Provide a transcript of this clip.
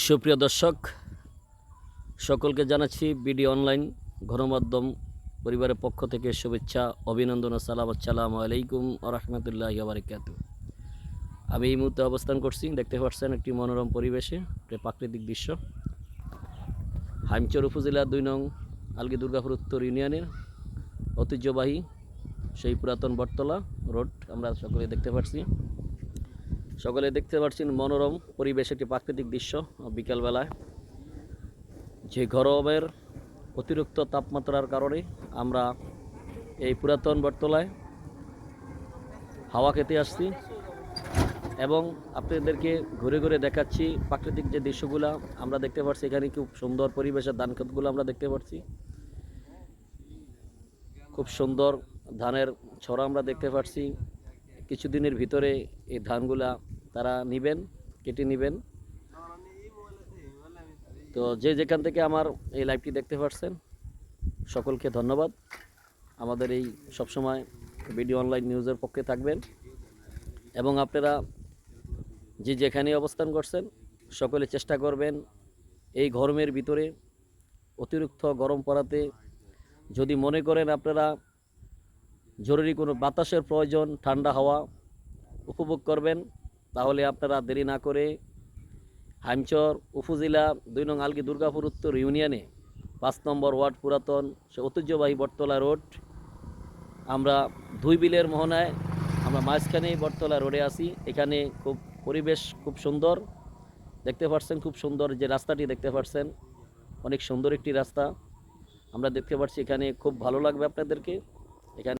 সুপ্রিয় দর্শক, সকলকে জানাচ্ছি বিডি অনলাইন গণমাধ্যম পরিবারের পক্ষ থেকে শুভেচ্ছা, অভিনন্দন সালাম। আসসালামু আলাইকুম রহমতুল্লাহ বারিকাত আমি এই মুহূর্তে অবস্থান করছি, দেখতে পাচ্ছেন একটি মনোরম পরিবেশে প্রাকৃতিক দৃশ্য। হাইমচর উপজেলার দুই নং আলগি দুর্গাপুর উত্তর ইউনিয়নের ঐতিহ্যবাহী সেই পুরাতন বটতলা রোড আমরা সকলে দেখতে পাচ্ছি। সকলে দেখতে পাচ্ছেন মনোরম পরিবেশ, একটি প্রাকৃতিক দৃশ্য বিকালবেলায়। যে গরমের অতিরিক্ত তাপমাত্রার কারণে আমরা এই পুরাতন বটতলায় হাওয়া খেতে আসছি এবং আপনাদেরকে ঘুরে ঘুরে দেখাচ্ছি প্রাকৃতিক যে দৃশ্যগুলো আমরা দেখতে পাচ্ছি। এখানে খুব সুন্দর পরিবেশের ধান ক্ষেতগুলো আমরা দেখতে পাচ্ছি। খুব সুন্দর ধানের ছড়া আমরা দেখতে পাচ্ছি। কিছুদিনের ভিতরে এই ধানগুলা তারা নিবেন, কেটে নেবেন। তো যে যেখান থেকে আমার এই লাইভটি দেখতে পাচ্ছেন সকলকে ধন্যবাদ। আমাদের এই সবসময় ভিডিও অনলাইন নিউজের পক্ষে থাকবেন। এবং আপনারা যে যেখানে অবস্থান করছেন, সকলে চেষ্টা করবেন এই গরমের ভিতরে অতিরিক্ত গরম পড়াতে। যদি মনে করেন আপনারা জরুরি কোনো বাতাসের প্রয়োজন, ঠান্ডা হাওয়া, উপভোগ করবেন। তাহলে আপনারা দেরি না করে হাইমচর উপজেলা দুই নং আলগি দুর্গাপুর উত্তর ইউনিয়নে পাঁচ নম্বর ওয়ার্ড পুরাতন সে ঐতিহ্যবাহী বটতলা রোড। আমরা দুই বিলের মোহনায় আমরা মাঝখানে বটতলা রোডে আছি। এখানে খুব পরিবেশ খুব সুন্দর। দেখতে পাচ্ছেন খুব সুন্দর যে রাস্তাটি দেখতে পাচ্ছেন অনেক সুন্দর একটি রাস্তা। আমরা দেখতে পাচ্ছি এখানে খুব ভালো লাগবে আপনাদেরকে।